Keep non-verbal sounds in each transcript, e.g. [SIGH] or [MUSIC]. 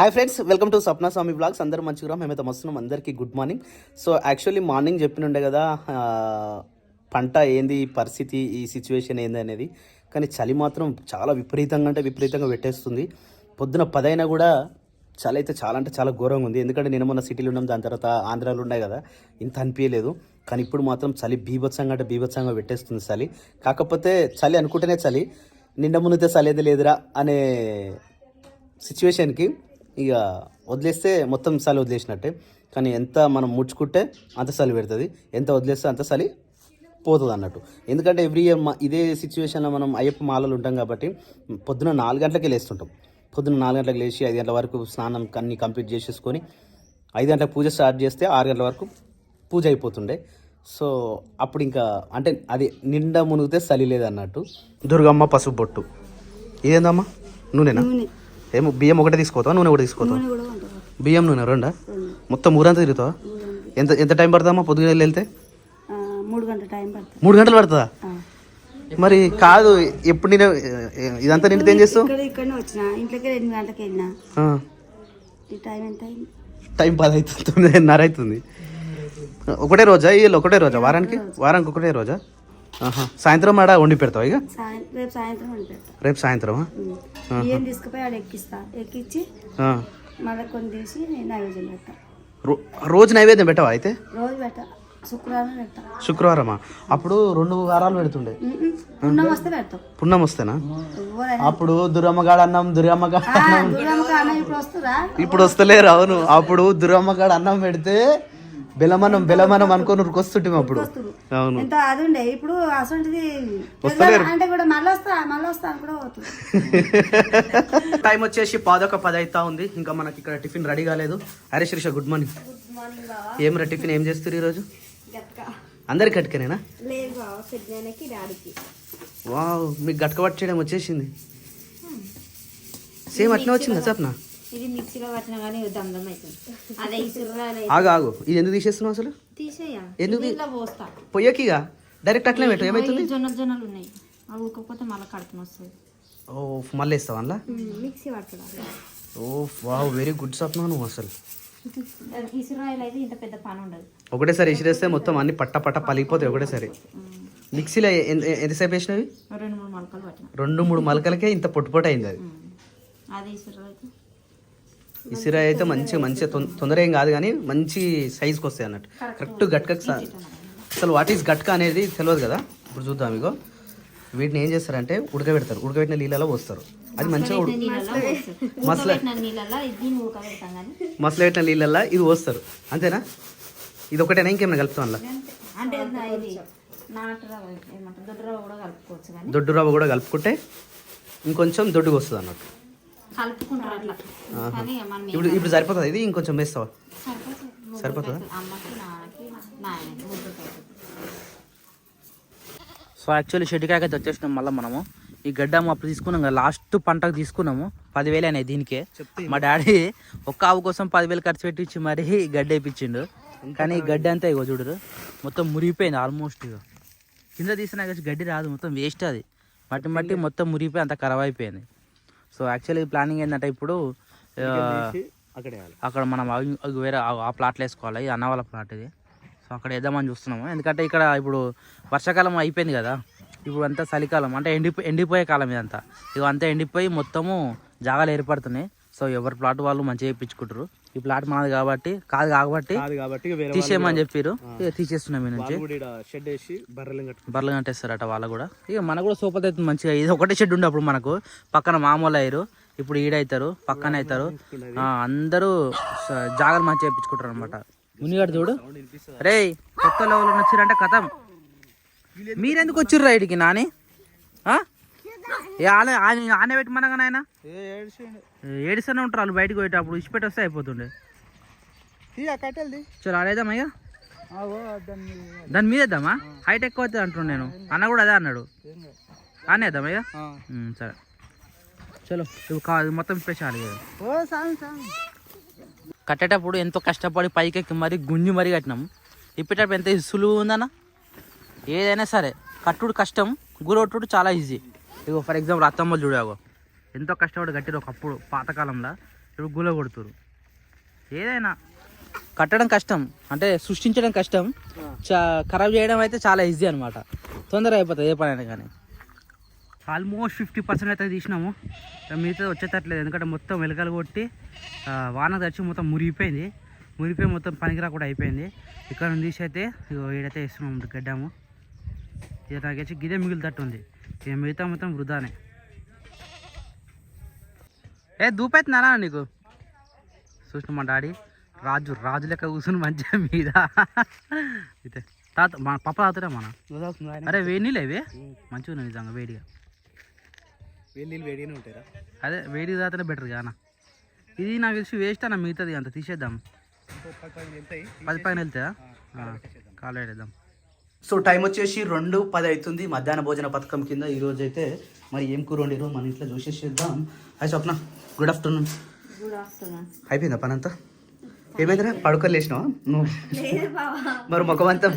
Hi friends welcome to Sapna Swami blogs అందరూ మంచిగా మేమైతే వస్తున్నాం అందరికీ good morning so actually morning చెప్పినుండే కదా పంట ఏంది పరిస్థితి ఈ సిచ్యువేషన్ ఏంది అనేది. కానీ చలి మాత్రం చాలా విపరీతంగా అంటే విపరీతంగా పెట్టేస్తుంది. పొద్దున పదైనా కూడా చలి అయితే చాలా అంటే చాలా ఘోరంగా ఉంది. ఎందుకంటే నేను మొన్న సిటీలో ఉన్నాం. దాని తర్వాత ఆంధ్రాలో ఉన్నాయి కదా. ఇంత అనిపించలేదు. కానీ ఇప్పుడు మాత్రం చలి బీభత్సంగా అంటే బీభత్సంగా పెట్టేస్తుంది చలి. కాకపోతే చలి అనుకుంటేనే చలి. నిండా మునిగితే చలి ఏది లేదురా అనే సిచ్యువేషన్కి ఇక వదిలేస్తే మొత్తం చలి వదిలేసినట్టే. కానీ ఎంత మనం ముడుచుకుంటే అంత చలి పెడుతుంది. ఎంత వదిలేస్తే అంత చలి పోతుంది అన్నట్టు ఎందుకంటే ఎవ్రీ ఇయర్ మా ఇదే సిచ్యువేషన్లో మనం అయ్యప్ప మాలలు ఉంటాం కాబట్టి పొద్దున నాలుగు గంటలకే లేస్తుంటాం. పొద్దున నాలుగు గంటలకు లేచి ఐదు గంటల వరకు స్నానం అన్ని కంప్లీట్ చేసేసుకొని ఐదు గంటలకు పూజ స్టార్ట్ చేస్తే ఆరు గంటల వరకు పూజ అయిపోతుండే. సో అప్పుడు ఇంకా అంటే అది నిండా మునిగితే చలి లేదన్నట్టు. దుర్గమ్మ పసుపు బొట్టు. ఇదేందమ్మా? నూనెనా? ఏమో బియ్యం ఒకటే తీసుకోతావా? నూనె ఒకటి తీసుకోతావా? బియ్యం నూనె రెండా? మొత్తం ఊరంతా తిరుగుతావా? ఎంత ఎంత టైం పడుతుందమ్మా పొద్దున వెళ్తే? మూడు గంటల పడుతుంది. మరి కాదు ఎప్పుడు నేను ఇదంతా నిండితే ఏం చేస్తావు? టైం పది అవుతుంది తొమ్మిదిన్నర అవుతుంది. ఒకటే రోజా వీళ్ళు ఒకటే రోజా? వారానికి? వారానికి ఒకటే రోజా. సాయంత్రం ఆడ వండి పెడతావా ఇక? రేపు సాయంత్రం వండి పెడతా. రేపు సాయంత్రమా? ఉమ్. బియ్యం తీసుకుపోయి ఆడ ఎక్కిస్తా. ఎక్కించి ఆ. మళ్ళీ కొన్ని తీసి నేను నైవేద్యం పెడతా. రో- రోజు నైవేద్యం పెట్టవా అయితే? రోజు పెట్టా. శుక్రవారం పెడతా. శుక్రవారమా? అప్పుడు రెండు వారాలు పెడుతుండే. వస్తే పెడతాం. పుణ్యం వస్తేనా? అప్పుడు దురమ్మగాడు అన్నం దురమ్మగాడు అన్న ఇప్పుడు వస్తలేరు అవును. అప్పుడు దురమ్మగాడు అన్నం పెడితే బెలమనం బెలమనం అనుకొని ఉరికొస్తుంటాం అప్పుడు. అవును. ఎంత అది ఉండే. ఇప్పుడు అసలుంటిది అంటే కూడా మళ్ళీ వస్తా మళ్ళీ వస్తా అని కూడా పోతుంది. [LAUGHS] టైం వచ్చేసి పాదొక పది అవుతా ఉంది. ఇంకా మనకి ఇక్కడ టిఫిన్ రెడీ కాలేదు. అరే శ్రీష గుడ్ మార్నింగ్ ఏం రా టిఫిన్ ఏం చేస్తారు ఈరోజు? అందరికి డాడీకి. వావ్ మీకు గట్క పట్టేయడం వచ్చేసింది. సేమ్ అట్లా వచ్చిందా చెప్పనా ఇది మిక్సీలో పట్టినా కానీ దమ్దం అవుతుంది. అదే ఆగు ఆగు. ఇది ఎందుకు తీసేస్తున్నావు అసలు? తీసేయ? ఎందుకు పోస్తా. పొయ్యకిగా? డైరెక్ట్ అట్లనే పెట్టు ఏమవుతుంది? జొన్నలు జొన్నలు ఉన్నాయి. అవి ఊకపోతే మళ్ళీ కడుపున వస్తుంది ఓ మళ్ళీ ఇస్తావా అందులో? మిక్సీ పట్టడా ఓ వావ్ వెరీ గుడ్ స్వప్న నువ్వు అసలు. ఇసురాయలు అయితే ఇంత పెద్ద పని ఉండదు. ఒకటేసారి ఇసిరేస్తే మొత్తం అన్ని పట్ట పట్ట పలిగిపోతాయి ఒకటేసారి. మిక్సీలో ఎంతసేపు వేసినవి? రెండు మూడు మొలకలు పట్టిన. రెండు మూడు మలకలకే ఇంత పొట్టు పొట్టు అయింది అది. అది అయితే ఇసిరా అయితే మంచిగా మంచిగా తొం- తొందర ఏం కాదు కానీ మంచి సైజ్కి వస్తాయి అన్నట్టు. కరెక్ట్ గట్కకి అసలు వాట్ ఈస్ గట్క అనేది తెలియదు కదా? ఇప్పుడు చూద్దాం ఇగో. వీటిని ఏం చేస్తారంటే ఉడకబెడతారు. ఉడకబెట్టిన నీళ్ళలో పోస్తారు. అది మంచిగా మసల. పెట్టిన నీళ్ళల్లో ఇది పోస్తారు. అంతేనా? ఇది ఒకటేనా? ఇంకేమైనా కలుపుతాం కానీ. దొడ్డు రవ్వ కూడా కలుపుకుంటే ఇంకొంచెం దొడ్డుగా వస్తుంది అన్నట్టు. కలుపుకుంటారు అట్లా. కానీ మనం ఇప్పుడు ఇప్పుడు సరిపోతుంది? ఇది ఇంకొంచెం వేస్తావా? సరిపోతుంది. సరిపోతుందా? అమ్మకి నాన్నకి నాయనకి ముగ్గురికి అవుతుంది సో యాక్చువల్లీ షెడ్డికాయకి అయితే వచ్చేసినాం మళ్ళీ మనము. ఈ గడ్డ అప్పుడు తీసుకున్నాం కదా లాస్ట్ పంటకు తీసుకున్నాము. పదివేలు అయినాయి దీనికే. మా డాడీ ఒక్క ఆవు కోసం పదివేలు ఖర్చు పెట్టించి మరి ఈ గడ్డ వేయించిండు కానీ ఈ గడ్డి అంతా ఇగో చూడరు మొత్తం మురిగిపోయింది ఆల్మోస్ట్ ఇక కింద తీసినా కానీ గడ్డి రాదు మొత్తం వేస్ట్ అది. మట్టి మట్టి మొత్తం మురిగిపోయి అంత ఖరాబ్ అయిపోయింది. సో యాక్చువల్లీ ప్లానింగ్ ఏంటంటే ఇప్పుడు అక్కడే మనం వేరే ఆ- ప్లాట్లు వేసుకోవాలి అన్న వాళ్ళ ప్లాట్ ఇది. సో అక్కడ వేద్దామని చూస్తున్నాము. ఎందుకంటే ఇక్కడ ఇప్పుడు వర్షాకాలం అయిపోయింది కదా. ఇప్పుడు అంతా చలికాలం అంటే ఎండిపో ఎండిపోయే కాలం ఇదంతా. ఇక అంతా ఎండిపోయి మొత్తము జాగాలు ఏర్పడుతున్నాయి. సో ఎవరి ప్లాట్ వాళ్ళు మంచిగా వేయించుకుంటారు ఈ ప్లాట్ మనది కాబట్టి కాదు కాబట్టి తీసేయమని చెప్పారు ఇక తీసేస్తున్నాం ఈ నుంచి. షెడ్ వేసి బర్రెలు కట్టు బర్రెలు కట్టేస్తారట వాళ్ళు కూడా. ఇక మనకు కూడా సూపర్ అవుతుంది మంచిగా. ఇది ఒకటే షెడ్ ఉండే అప్పుడు మనకు. పక్కన మామూలు అయ్యారు. ఇప్పుడు ఈడవుతారు పక్కన అవుతారు. అందరూ జాగ్రత్త మంచిగా చేయించుకుంటారు అనమాట మునిగాడు చూడు. రే కొత్త లెవెల్ వచ్చిరంటే కథం. మీరెందుకు వచ్చిర్రు ఇడికి నాని? ఆనే ఆనే- పెట్టమనగా నాయన? ఏడిస్తూనే ఉంటారు వాళ్ళు బయటకు పోయేటప్పుడు. ఇచ్చిపెట్టి వస్తే అయిపోతుండే. చలో ఆడేద్దాం అయ్యా దాని మీద. వేద్దామా? హైట్ ఎక్కువ అవుతుంది అంటున్నాను నేను. అన్న కూడా అదే అన్నాడు. ఆనేద్దాం అయ్యా సరే. చలో ఇవి కా ఇది మొత్తం ఇప్పేసాలి కదా కట్టేటప్పుడు ఎంతో కష్టపడి పైకెక్కి మరి గుంజి మరీ కట్టినాం. ఇప్పేటప్పుడు ఎంత సులువు ఉందన్న? ఏదైనా సరే. కట్టుడు కష్టం గురొట్టుడు చాలా ఈజీ ఇగో ఫర్ ఎగ్జాంపుల్ అత్తమ్మలు చూడాగో ఎంతో కష్టపడి కట్టిరు ఒకప్పుడు పాతకాలంలో. ఇప్పుడు గుల కొడుతురు ఏదైనా. కట్టడం కష్టం. అంటే సృష్టించడం కష్టం. చా ఖరాబ్ చేయడం అయితే చాలా ఈజీ అనమాట తొందరగా అయిపోతుంది ఏ పనైనా కానీ. ఆల్మోస్ట్ ఫిఫ్టీ పర్సెంట్ అయితే తీసినాము. మిగతా వచ్చేటట్లేదు. ఎందుకంటే మొత్తం వెలకలు కొట్టి వాన తెచ్చి మొత్తం మురిగిపోయింది. మురిగిపోయి మొత్తం పనికిరా కూడా అయిపోయింది. ఇక్కడ నుంచి తీసి అయితే ఇగో ఏడైతే వేస్తున్నాము గడ్డాము. ఇది నాకు వచ్చి గిదే మిగిలితట్టు ఉంది ఇక మిగతా మొత్తం వృధానే. ఏ దూపెత్తున్నారా నీకు. చూసిన మా డాడీ? రాజు రాజు లెక్క కూర్చుని మంచిగా మీద. అయితే తాత మన పప్ప తాతరే మన? అరే వేడి నీళ్ళు ఇవి? మంచిగా ఉన్నాయి నిజంగా వేడిగా. నీళ్ళు వేడిగానే ఉంటారా అదే వేడిగా తాతనే బెటర్ కానా ఇది నాకు తెలిసి వేస్ట్ అన్న మిగతాది అంత తీసేద్దాం. పది పైన వెళ్తాయా. కాలు వేడేద్దాం సో టైం వచ్చేసి రెండు పది అవుతుంది మధ్యాహ్న భోజన పథకం కింద. ఈ రోజు అయితే మరి ఏం కూర వండిరు మన ఇంట్లో చూసేసేద్దాం hi Swapna good afternoon good afternoon అయిపోయిందా పని అంతా ఏమైందిరా? పడుకొని లేచినావా? నువ్వు? మరి ముఖం అంతా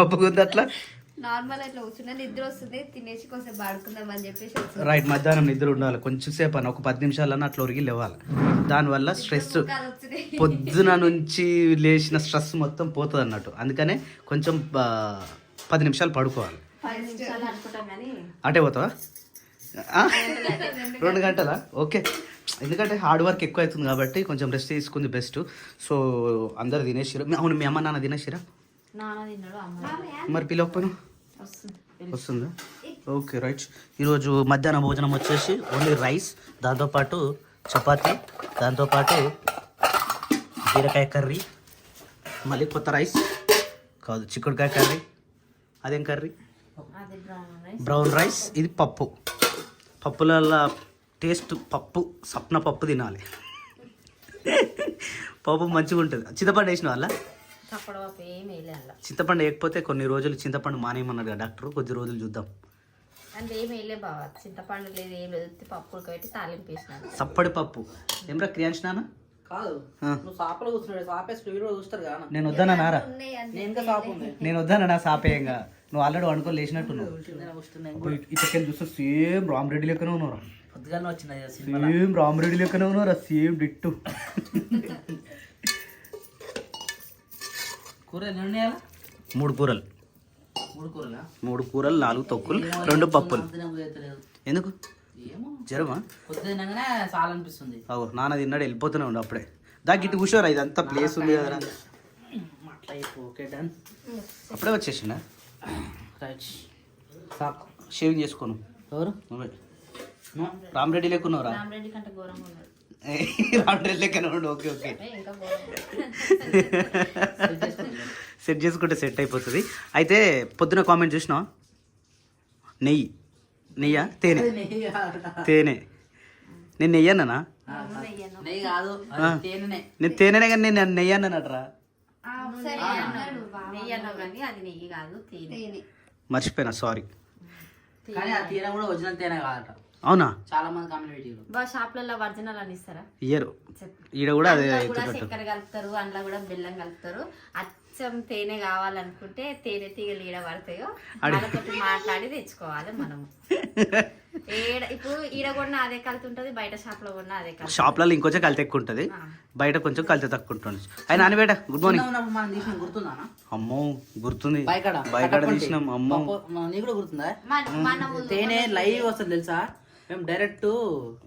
మబ్బుకుంది అట్లా? నార్మల్ అట్లా కూర్చున్నా నిద్ర వస్తుంది. తినేసి కొంచెం పడుకుందాం అని చెప్పేసి. రైట్ మధ్యాహ్నం నిద్ర ఉండాలి. కొంచెం సేపు అని ఒక పది నిమిషాలన్నా అట్లా ఒరిగి లేవాలి. దానివల్ల స్ట్రెస్ పొద్దున నుంచి లేచిన స్ట్రెస్ మొత్తం పోతుంది అన్నట్టు అందుకనే కొంచెం పది నిమిషాలు పడుకోవాలి. అటే పోతావా? రెండు గంటలా? ఓకే. ఎందుకంటే హార్డ్ వర్క్ ఎక్కువ అవుతుంది కాబట్టి కొంచెం రెస్ట్ తీసుకుంది బెస్ట్ సో అందరు తినేసిరా అవును మీ అమ్మ నాన్న తినేసిరా మరి పిలవకపోయినా? వస్తుంది వస్తుందా? Okay right. ఈరోజు మధ్యాహ్నం భోజనం వచ్చేసి ఓన్లీ రైస్ దాంతోపాటు చపాతీ దాంతోపాటు బీరకాయ కర్రీ మళ్ళీ కొత్త రైస్ కాదు చిక్కుడుకాయ కర్రీ. అదేం కర్రీ? బ్రౌన్ రైస్ ఇది పప్పు. పప్పులలో టేస్ట్ పప్పు సప్న పప్పు తినాలి. పప్పు మంచిగా ఉంటుంది చింతపండు వేసిన వాళ్ళ చింతపండు వేయకపోతే కొన్ని రోజులు చింతపండు మానేయమన్నారు కదా డాక్టర్. కొద్ది రోజులు చూద్దాం. అంటే ఏం వేయలే బావ. చింతపండు లేదు ఏం లేదు. పప్పు ఉడకబెట్టి తాలింపు సప్పడి పప్పు. ఏమ్రా క్రియాంశ్ కాదు. నువ్వు సాపలో కూర్చున్నాడు సాపేసి చూస్తారు కదా నేను వద్దానా నారా? నేను ఇంకా సాపు ఉంది? నేను వద్దానా నా సాపేయంగా. నువ్వు ఆల్రెడీ వండుకొని లేచినట్టు ఇటుకెళ్ళి చూస్తే సేమ్ రామరెడ్డి లెక్కనే ఉన్నారా పొద్దుగానే వచ్చినాయి సినిమా సేమ్ రామరెడ్డి లెక్కనే ఉన్నారా సేమ్ డిట్టు. కూర మూడు కూరలు. మూడు కూరలా? మూడు కూరలు నాలుగు తొక్కులు రెండు పప్పులు. ఎందుకు? జ్వరమా? అనిపిస్తుంది అవు నాన్న తిన్నాడు వెళ్ళిపోతూనే ఉండు అప్పుడే. దానికి ఇటు కూర్చోరా ఇదంతా ప్లేస్ ఉంది కదా అట్లా ఓకే డన్. అప్పుడే రైట్. సాప్ షేవింగ్ చేసుకోను. ఎవరు? నువ్వే. రామరెడ్డి లేకున్నావురా? రామరెడ్డి కంటే ఘోరంగా ఉన్నాడు. రామరెడ్డి లెక్కనే ఉండు ఓకే ఓకే. సెట్ చేసుకుంటే సెట్ అయిపోతుంది. అయితే పొద్దున కామెంట్ చూసినావా? నెయ్యి. నెయ్యా? తేనె. తేనె. నేను నెయ్యి అన్నానా నెయ్యి కాదు ఆ. తేనెనే. నేను తేనెనే కానీ నేను నెయ్యి అన్నానట్రా సరే అన్నాడు బావ. నెయ్యి అన్నావు కానీ అది నెయ్యి కాదు తేనె. తేనె. మర్చిపోయినా సారీ. కానీ ఆ తేనె. కూడా ఒరిజినల్ తేనె కాదట. అవునా? చాలా మంది కామెంట్ షాప్లలో ఒరిజినల్ అని ఇస్తారా? ఇయ్యరు. ఈడ కూడా అదే కలుపుతారు అందులో కూడా బెల్లం కలుపుతారు. అచ్చం తేనె కావాలనుకుంటే తేనె తీగలు ఈడ పడతాయో వాళ్ళతోటి మాట్లాడి తెచ్చుకోవాలి మనము. ఈడ ఇప్పుడు ఈడ కూడా అదే కలుతుంటది ఉంటది బయట షాప్లో కూడా అదే కలుపు షాప్లలో ఇంకొంచెం కలితే ఎక్కువ ఉంటుంది. బయట కొంచెం కలితే తక్కువ ఉంటుంది అయినా అని బేట గుడ్ మార్నింగ్ మనం అమ్మో గుర్తుంది. బయకాడ తీసినాం అమ్మో. నీకు కూడా గుర్తుందా? మన- తేనె లైవ్ వస్తుంది తెలుసా? మేము డైరెక్ట్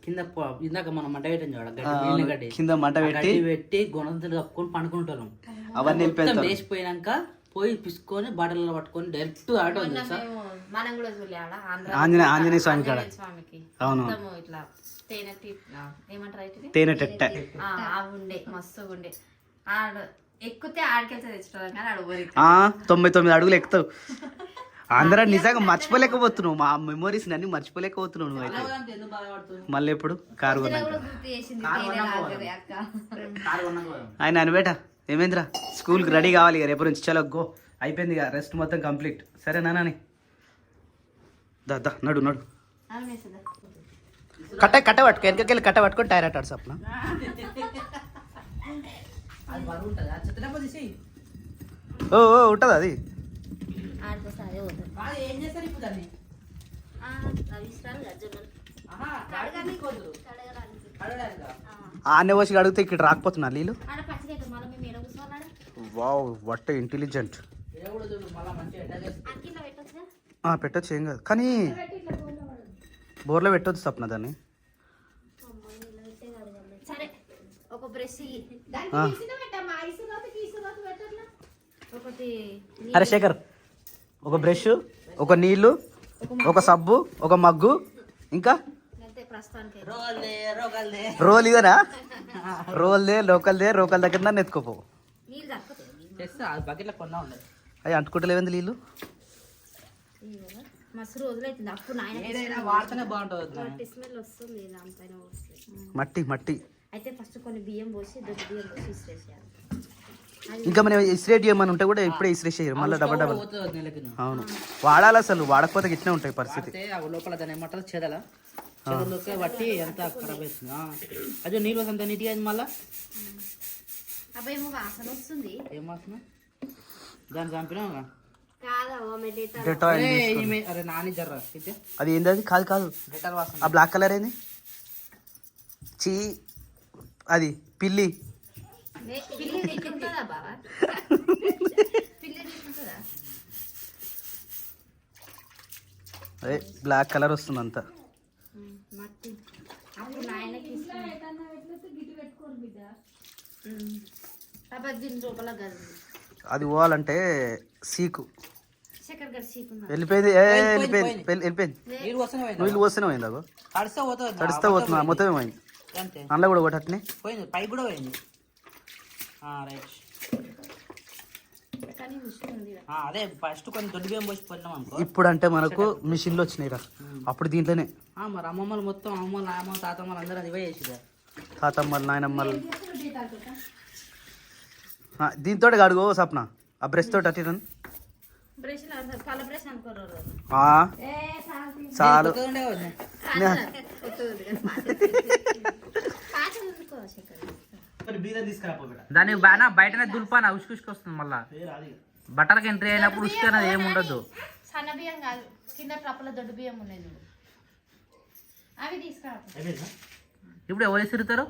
కింద ప- ఇందాక మనం మంట పెట్టాం చూడ కింద మంట పెట్టి. పెట్టి గుణంతులు కప్పుకొని పండుకుంటారు అవన్నీ వెళ్ళిపోతారు వేసిపోయినాక పోయి పిసుకొని బాటిల్లో పట్టుకొని డైరెక్ట్ ఆటో తెలుసా? మేము మనం కూడా చూడలే ఆడ ఆంధ్ర ఆంజనేయ ఆంజనేయ స్వామి కాడ. అవును ఇట్లా తేనె ఏమంటారు తేనె టెట్ట. ఆ, అవి ఉండే మస్తు ఉండే. ఆడ ఎక్కితే ఆడికెళ్తే కానీ ఆడ తొంభై తొమ్మిది అడుగులు ఎక్కుతావు. [LAUGHS] ఆంధ్ర నిజంగా మర్చిపోలేకపోతున్నావు. మా మెమోరీస్ అన్ని మర్చిపోలేకపోతున్నావు నువ్వు అయితే. మళ్ళీ ఎప్పుడు? కారు కొన్నాక. గుర్తు చేసింది తేనె ఏమేంద్రా స్కూల్కి రెడీ కావాలి ఇక రేపు నుంచి చలో గో అయిపోయింది ఇక రెస్ట్ మొత్తం కంప్లీట్ సరే నాని దా దా నడు నడు. కట్ట కట్ట పట్టుకో వెనకకెళ్ళి కట్ట పట్టుకొని టైర్ అట్టాడు సప్న ఓ ఓ ఉంటుంది అది. ఆనే వచ్చి అడిగితే ఇక్కడ రాకపోతున్నా నీళ్ళు ఆడ పచ్చిగా అయితే మళ్ళీ మేము ఎడ కూర్చోవాలా వావ్ వట్ ఇంటెలిజెంట్ పెట్టచ్చు ఏం కాదు. కానీ బోర్లో పెట్టొచ్చు సప్న దాన్ని. అరే శేఖర్ ఒక బ్రష్ ఒక నీళ్ళు ఒక సబ్బు ఒక మగ్గు ఇంకా? రోల్ ఇదేనా? రోల్దే లోకల్దే రోకల్ దగ్గర తక్కువ. తెస్తా బకెట్లో కొన్నా ఉండదు అవి అంటుకుంటలేవంది నీళ్ళు? మస్తు అప్పుడు ఏదైనా వాడితేనే బాగుంటుంది మట్టి స్మెల్ వస్తుంది దానిపైన వస్తుంది మట్టి మట్టి. అయితే ఫస్ట్ కొన్ని బియ్యం పోసి దొడ్డు బియ్యం పోసి ఇసిరేసేయాలి. ఇంకా మనం ఇస్రేట్ చేయమని ఉంటే కూడా ఇప్పుడే ఇస్రేట్ చేయరు మళ్ళీ డబల్ డబల్. పోతుంది నెలకి. అవును. వాడాలి అసలు వాడకపోతే ఇట్నే ఉంటాయి పరిస్థితి. లోపల దాని ఏమంటారు? చెదల. చెదలోకి బట్టి ఎంత ఖరాబ్ అవుతుంది. అదే నీళ్ళు అంత నీట్గా మళ్ళా. అబ్బాయి ఏమో వాసన వస్తుంది. ఏం వాసన? దాన్ని డెటాల్ అరే నాని జర్ర అది ఏంది అది కాదు కాదు. డెటాల్ వాసన. ఆ బ్లాక్ కలర్ ఏంది? చీ అది పిల్లి. పిల్లి తింటుందా బావా? పిల్లి తింటుందా అదే బ్లాక్ కలర్ వస్తుంది అంతా మట్టి. అప్పుడు నాయనకి అది పోవాలంటే సీకు. వెళ్ళిపోయింది. ఏ వెళ్ళిపోయింది వెళ్ళి- వెళ్ళిపోయింది. నీళ్ళు పోయింది. పోస్తూనే పోయింది అగో. తడిస్తే పోతున్నా మొత్తం ఏమైంది అంతే. అందులో కూడా కొట్టట్నే పోయింది కూడా పోయింది. రైట్. కానీ మిషన్ ఉంది ఈడ. అదే ఫస్ట్ కొన్ని దొడ్డు బియ్యం పోసి పోయినాం అనుకో. ఇప్పుడు అంటే మనకు మిషన్లు వచ్చినాయి రా. అప్పుడు దీంట్లోనే. ఆ, మరి అమ్మమ్మలు మొత్తం అమ్మమ్మలు తాతమ్మలు అందరూ అది చేసిరా తాతమ్మలు నాయనమ్మలు. దీంతో అడుగు సప్న. ఆ బ్రష్ తోటి అనుకోరు చాలు దాన్ని బాగా బయటనే దులిపాన వస్తుంది మళ్ళా. బట్టలకు ఎంట్రీ అయినప్పుడు ఉసుకు అనేది ఏమి ఉండదు సన్న బియ్యం కాదు కింద ట్రప్పుల దొడ్డు బియ్యం ఉన్నాయి అవి తీసుకురా ఇప్పుడు ఎవరు తిరుగుతారు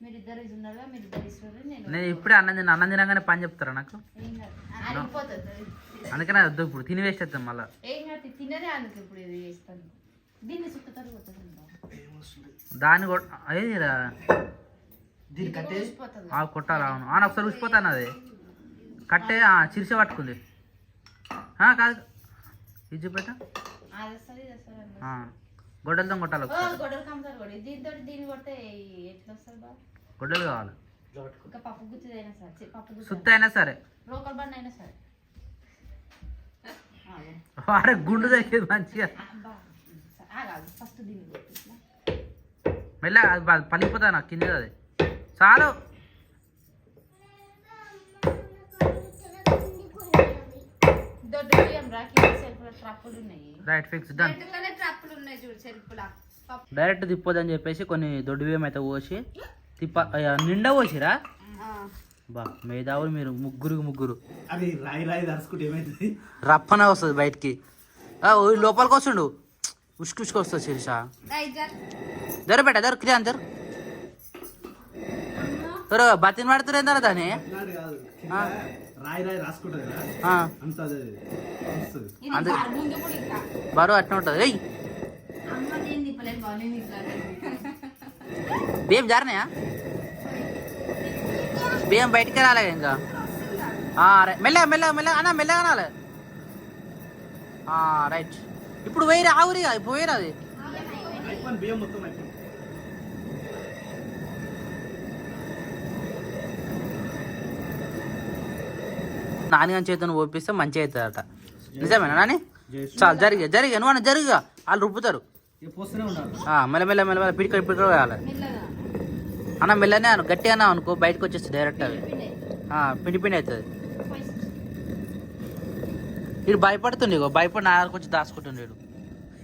ఉన్నారుగా ఇస్తారు నేను నేను ఇప్పుడే అన్నం తిన్న అన్నం తినగానే పని చెప్తారా నాకు? అరిగిపోతుంది అందుకనే వద్దు ఇప్పుడు తిని వేస్ట్ అవుతాం మళ్ళా. ఏం కాదు తినదే అందుకు ఇప్పుడు ఇది చేస్తాను. దీన్ని చుట్టుతారు ఆ కొట్టాలి? అవును. అవును ఒకసారి ఉసిపోతాను అది? కట్టే ఆ, చిరిస పట్టుకుంది. ఆ, కాదు. ఇది చూపెట్ట. గొడ్డలతో కొట్టాలి ఓ ఒకసారి. గొడవలు కమ్ముతారు కూడా. దీంతో దీన్ని కొడితే ఎట్లా వస్తుంది బా గొడ్డలు కావాలి. ఇంకా పప్పు గుత్తిదైనా సరే పప్పు సుత్త అయినా సరే. రోకల్ బండి అయినా సరే. వాడే గుండు తగ్గేది మంచిగా. ఫస్ట్ దీన్ని. మెల్ల అది ప- పలిగిపోతుంది నాకు కింద అది చాలు. రైట్ ఫిక్స్ డన్ డైరెక్ట్ తిప్పొద్దని చెప్పేసి కొన్ని దొడ్డు బియ్యం అయితే పోసి తిప్ప నిండా పోసిరా? బా మేధావులు మీరు ముగ్గురు ముగ్గురు. అది రాయి రాయి దరుచుకుంటే ఏమైతుంది? రప్పన వస్తుంది బయటికి. లోపలికి వస్తుండు. ఉసుకు ఉసుకు వస్తుంది శిరీష జర బేట జర క్రియా జరు జర బతిని పడుతురు ఏందర దాన్ని? రాయి రాయి రాసుకుంటుంది కదా ఆ, అంత అదే వస్తుంది అందు బరువు అట్నే ఉంటుంది ఏయ్ అమ్మ నేను తిప్పలేదు బాగా నేను ఇట్లా బియ్యం జారినాయా బియ్యం బయటికి రాలే ఇంకా ఆ, రైట్. మెల్లగా మెల్లగా మెల్లగా అన్న మెల్లగా రాలే రైట్ ఇప్పుడు వేయరా ఆవురిగా ఇప్పుడు వేయరా అది బియ్యం మొత్తం నాన్నగారి చేతిని ఓపిస్తే మంచిగా అవుతుందట. నిజమేనా నాని? చాలు జరిగా జరిగా. నువ్వు అన్న జరిగా వాళ్ళు రుబ్బుతారు. మెల్ల మెల్ల మెల్ల పిడికలు వేయాలి. అన్న మెల్లనే అను గట్టిగా అన్నావు అనుకో బయటకు వచ్చేస్తుంది డైరెక్ట్ అవి. పిండి పిండి అవుతుంది. వీడు భయపడుతుండే ఇగో భయపడి నా కొంచెం దాచుకుంటుండే వీడు.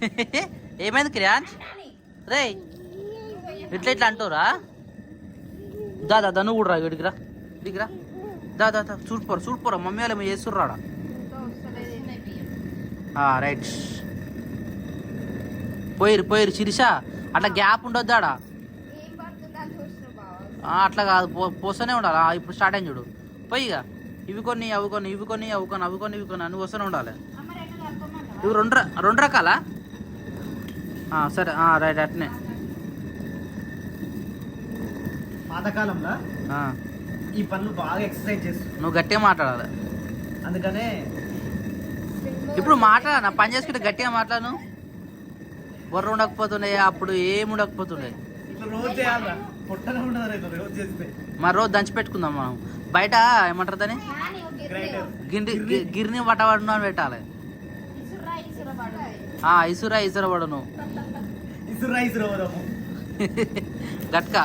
[LAUGHS] ఏమైంది క్రియాంజ్ రే ఇట్లా ఇట్లా అంటావురా దా దా దా నువ్వు కూడా రా వీడికి రా. వీడికి రా. దా దా చూడిపోరా చూడిపోరా మమ్మీ వాళ్ళు చేస్తుర్రాడా? రైట్. పోయిరు పోయిరు శిరీష అట్లా గ్యాప్ ఉండొద్దు ఆడ? ఆ, అట్లా కాదు పో పోస్తూనే ఉండాలి. ఇప్పుడు స్టార్ట్ అయింది చూడు. పోయి ఇక. ఇవి కొన్ని అవి కొన్ని ఇవి కొన్ని అవి కొన్ని అవి కొన్ని ఇవి కొన్ని అన్ని వస్తూనే ఉండాలి. ఇవి రెండు రెండు రకాలా? సరే రైట్ అట్నే. పాతకాలంలో? ఈ పనులు బాగా ఎక్సర్సైజ్ చేస్తుంది. నువ్వు గట్టిగా మాట్లాడాలి. అందుకనే ఇప్పుడు మాట్లాడ పని చేసుకుంటే గట్టిగా మాట్లాడను బొర్ర ఉండకపోతుండే అప్పుడు ఏం ఉండకపోతుండే? ఇట్లా రోజు చేయాలా పొట్టనే ఉండదు రైతు రోజు చేస్తే. మరి రోజు దంచి పెట్టుకుందాం మనం. బయట ఏమంటారు దాన్ని? గిరి గి- గిరిని వటవడును అని పెట్టాలి. ఆ, ఇసురా ఇసుర పడును ఇసురు రైస్ రోదము [LAUGHS] గట్క.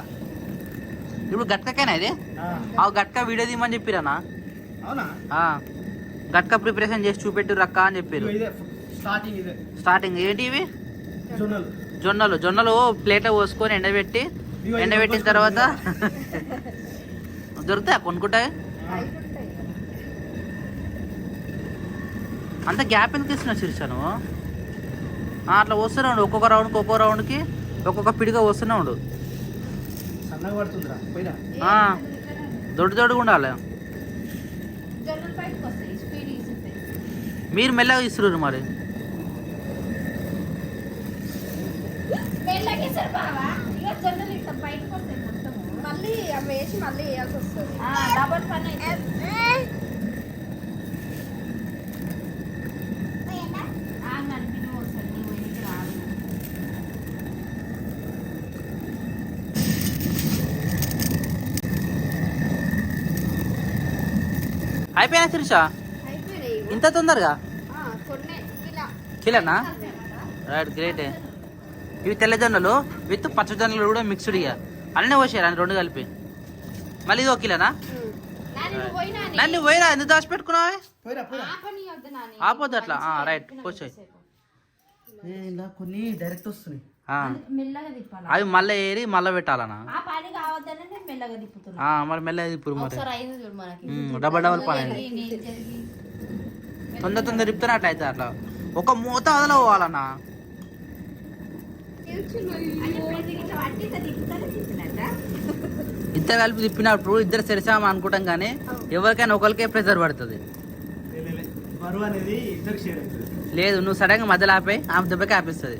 ఇప్పుడు గట్కకేనా ఇది? ఆ. గట్క వీడియో తీయమని చెప్పిరానా? గట్క ప్రిపరేషన్ చేసి చూపెట్టు రక్క అని చెప్పారు స్టార్టింగ్ ఏంటి ఇవి? జొన్నలు. జొన్నలు. ప్లేట్లో పోసుకొని ఎండబెట్టి ఎండబెట్టిన తర్వాత దొరుకుతాయి? కొనుక్కుంటాయి? అంత గ్యాప్ ఎందుకు ఇస్తున్నావు శిర్షను అట్లా వస్తూనే ఉండు. ఒక్కొక్క రౌండ్కి ఒక్కొక్క రౌండ్కి ఒక్కొక్క పిడిగా వస్తూనే ఉండు సన్నగా పడుతుందిరా పోయినా ఆ, దొడ్డు దొడ్డుగా ఉండాలి. మీరు మెల్లగా ఇస్తున్నారు మరి. మళ్ళీ అవి వేసి మళ్ళీ వేయాల్సి వస్తుంది. డబల్ పని నడిపి వస్తుంది నీ వెనక్కి రాదు అయిపోయినా శిరీష? ఇంత తొందరగా? కిలోనా? Right great. ఇవి తెల్లజొన్నలు విత్ పచ్చజొన్నలు కూడా మిక్స్డ్ ఇక అన్నీ పోసారు రెండు కలిపి. మళ్ళీ ఇది ఒక కిలోనా? పోయినా? నన్ను పోయిరా ఎందుకు దాచిపెట్టుకున్నావా? ఆపోద్దు అట్లా. రైట్ పోసాయి ఇలా కొన్ని డైరెక్ట్ వస్తున్నాయి. అవి మళ్ళీ ఏరి మళ్ళీ పెట్టాలనా? మరి మెల్లగా ఇప్పుడు మరి. డబల్ డబల్ పని తొందర తొందర తిప్పుతానే అట్లా అయితే అట్లా? ఒక మూత వదల పోవాలన్నా? ఇద్దరు కలిపి తిప్పినప్పుడు ఇద్దరు సరిసామా అనుకుంటాం కానీ ఎవరికైనా ఒకరికే ప్రెజర్ పడుతుంది. లేదు నువ్వు సడన్గా మధ్యలో ఆపే ఆమె దెబ్బకి ఆపిస్తుంది.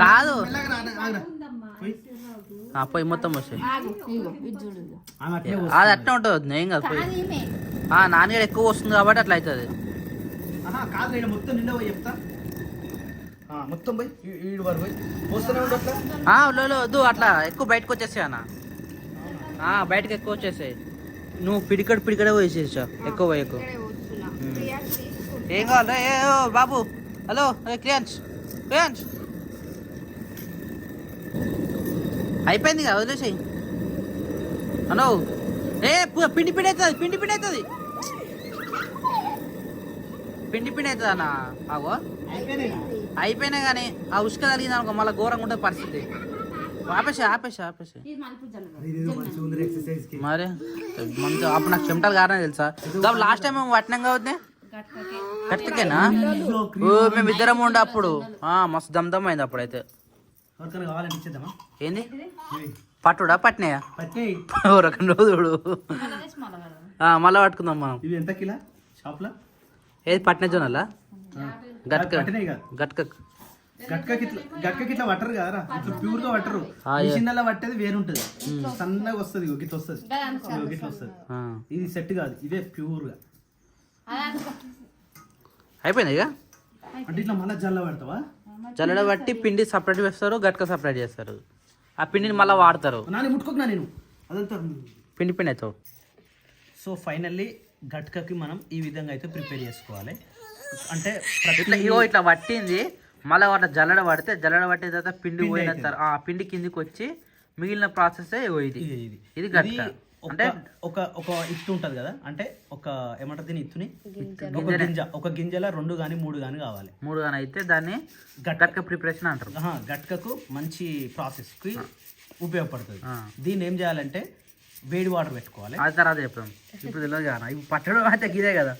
కాదు. పోయి. ఆ, పోయి మొత్తం అట్లే అది. అట్లా ఉంటుంది ఏం కాదు పోయి. నాన్నగారు ఎక్కువ వస్తుంది కాబట్టి అట్లా అవుతుంది. మొత్తం నిండా చెప్తా. మొత్తం పోయి ఈడు వరకు పోయి. వద్దు అట్లా. ఎక్కువ బయటకు వచ్చేసాయి అన్న. ఆ, బయటకు ఎక్కువ వచ్చేసాయి. నువ్వు పిడికడు పిడికడే పోసేసా ఎక్కువ పోయి ఎక్కువ ఏం కావాలి? ఏ ఓ, బాబు. హలో అరే క్రియాంష్ క్రియాంష్. అయిపోయింది కదా వదిలేసాయి. హలో ఏ పిండి పిండి అవుతుంది పిండి పిండి అవుతుంది పిండి పిండి అవుతుంది అన్న ఆగో. అయిపోయినా కానీ ఆ ఉసుక తగిలింది అనుకో మళ్ళీ ఘోరంగా ఉంటుంది పరిస్థితి. ఆపేసి ఆపేసి ఆపేసి మరి మంచి అప్పుడు నాకు చెమటలు కారణం తెలుసా? లాస్ట్ టైం మేము పట్టినాం కాబట్టి. కరెక్ట్కేనా ఓ మేము ఇద్దరం ఉండే అప్పుడు. ఆ, మస్తు దమ్దమ్ అయింది అప్పుడైతే ఏంది. పట్టుడా పట్టినాయా? రకం రోజుడు మళ్ళా పట్టుకుందాం మనం. ఇవి ఎంత కిలో? షాప్లో ఏది పట్టిన జోనల్లా గట్క. గట్క. గట్కకి ఇట్లా గట్కకి ఇట్లా పట్టరు కదరా ఇట్లా ప్యూర్గా పట్టరు. ఆ, ఏ. మిషన్లో పట్టేది వేరుంటది. సన్నగా వస్తుంది. ఇది సెట్ కాదు. ఇదే ప్యూర్గా. అయిపోయింది ఇక? అంటే ఇట్లా మళ్ళీ జల్ల పడతావా? జల్లెడ బట్టి పిండి సపరేట్ వేస్తారు గట్క సపరేట్ చేస్తారు. ఆ పిండిని మళ్ళీ వాడతారు. నాని ముట్టుకోకు నా నేను. అదంతా పిండి పిండి అవుతావు సో ఫైనల్లీ గట్కకి మనం ఈ విధంగా అయితే ప్రిపేర్ చేసుకోవాలి. అంటే ఇట్లా ఇగో ఇట్లా పట్టింది మళ్ళీ వాటి జల్లెడ పడితే జల్లెడ పట్టిన తర్వాత పిండి పోయిన. తర్వాత ఆ పిండి కిందికి వచ్చి మిగిలిన ప్రాసెస్ ఇది. ఇది. ఇది గట్క అంటే ఒక ఒక ఇత్తు ఉంటది కదా? అంటే ఒక ఏమంటారు దీని ఇత్తుని? ఒక. గింజ ఒక గింజల రెండు గాని మూడు గాని కావాలి. మూడు గాని అయితే దాన్ని గట్క. ప్రిపరేషన్ అంటారు. గట్కకు మంచి ప్రాసెస్కి ఉపయోగపడుతుంది. ఆ. దీన్ని ఏం చేయాలంటే వేడి వాటర్ పెట్టుకోవాలి. అది తర్వాత చెప్పాం. ఇప్పుడు తెలియదు కదా ఇప్పుడు పట్టడం అయితే ఇదే కదా.